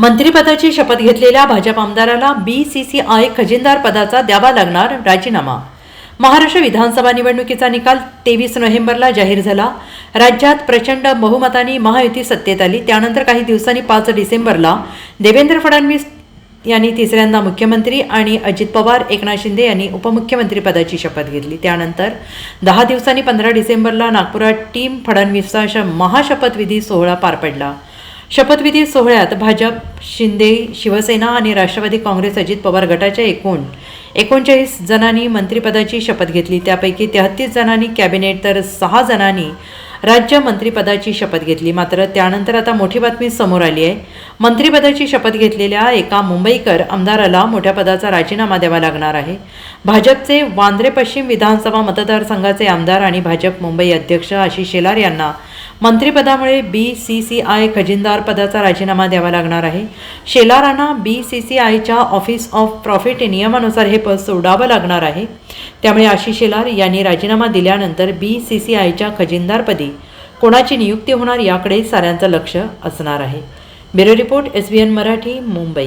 मंत्रिपदाची शपथ घेतलेल्या भाजप आमदाराला बी सी सी आय खजिनदार पदाचा द्यावा लागणार राजीनामा. महाराष्ट्र विधानसभा निवडणुकीचा निकाल तेवीस नोव्हेंबरला जाहीर झाला. राज्यात प्रचंड बहुमताने महायुती सत्तेत आली. त्यानंतर काही दिवसांनी पाच डिसेंबरला देवेंद्र फडणवीस यांनी तिसऱ्यांदा मुख्यमंत्री आणि अजित पवार एकनाथ शिंदे यांनी उपमुख्यमंत्रीपदाची शपथ घेतली. त्यानंतर दहा दिवसांनी पंधरा डिसेंबरला नागपुरात टीम फडणवीसचा महाशपथविधी सोहळा पार पडला. शपथविधी सोहळ्यात भाजप शिंदे शिवसेना आणि राष्ट्रवादी काँग्रेस अजित पवार गटाच्या एकूण एकोणचाळीस जणांनी मंत्रिपदाची शपथ घेतली. त्यापैकी तेहतीस जणांनी कॅबिनेट तर सहा जणांनी राज्य मंत्रिपदाची शपथ घेतली. मात्र त्यानंतर आता मोठी बातमी समोर आली आहे. मंत्रिपदाची शपथ घेतलेल्या एका मुंबईकर आमदाराला मोठ्या पदाचा राजीनामा द्यावा लागणार आहे. भाजपचे वांद्रे पश्चिम विधानसभा मतदारसंघाचे आमदार आणि भाजप मुंबई अध्यक्ष आशिष शेलार यांना मंत्रिपदामुळे बी सी सी आय खजिनदार पदाचा राजीनामा द्यावा लागणार आहे. शेलारांना बी सी सी आयच्या ऑफिस ऑफ प्रॉफिट नियमानुसार हे पद सोडावं लागणार आहे. त्यामुळे आशिष शेलार यांनी राजीनामा दिल्यानंतर बी सी सी आयच्या खजिनदारपदी कोणाची नियुक्ती होणार याकडे साऱ्यांचं लक्ष असणार आहे. Bureau report S B N Marathi Mumbai.